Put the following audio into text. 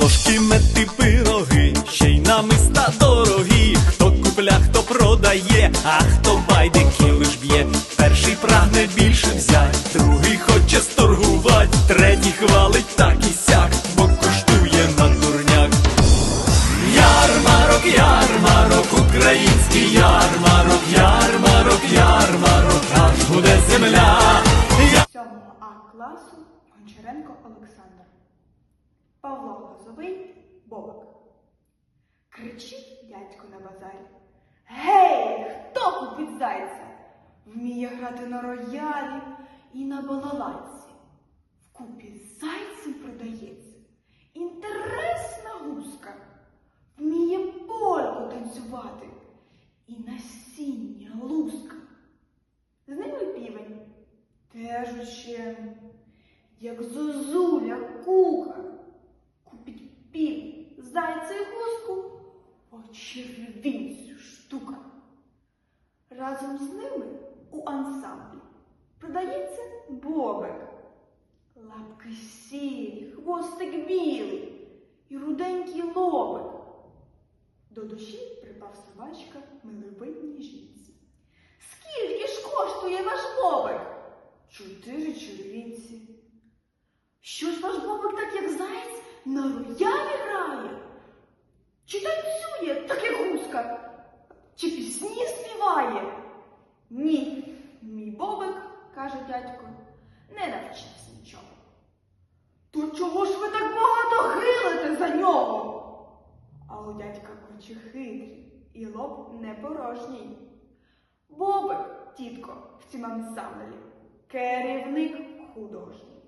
Ложки, мети, пироги, ще й намиста дорогі. Продає, а хто байдики лиш б'є. Перший прагне більше взять, другий хоче сторгувать, третій хвалить так і сяк, бо коштує на дурняк. Ярмарок, ярмарок, український ярмарок, ярмарок, ярмарок, аж буде земля. Я- 7 А класу Гончаренко Олександр. Павло Лозовий Бобик. Кричить дядько на базарі. Гей, хто купить зайця? Вміє грати на роялі і на балалайці. Вкупі з зайцем продається. Інтересна гуска. Вміє польку танцювати. І насіння луска. З ними півень. Теж учений, як зозуля кука, купить пів, зайця і гуску, очервінцю штука. Разом з ними у ансамблі продається бобик. Лапки сірі, хвостик білий і руденький лобик. До душі припав собачка миловидній жінці. Скільки ж коштує ваш бобик? Чотири червінці. Що ж ваш бобик так, як заєць, на роялі грає? Чи танцює, так як гуска? Чи пісні співає? Ні, мій бобик, каже дядько, не навчився нічого. То чого ж ви так багато гилите за нього? А у дядька очі хитрі і лоб не порожній. Бобик, тітко, в цім ансамблі, керівник художній.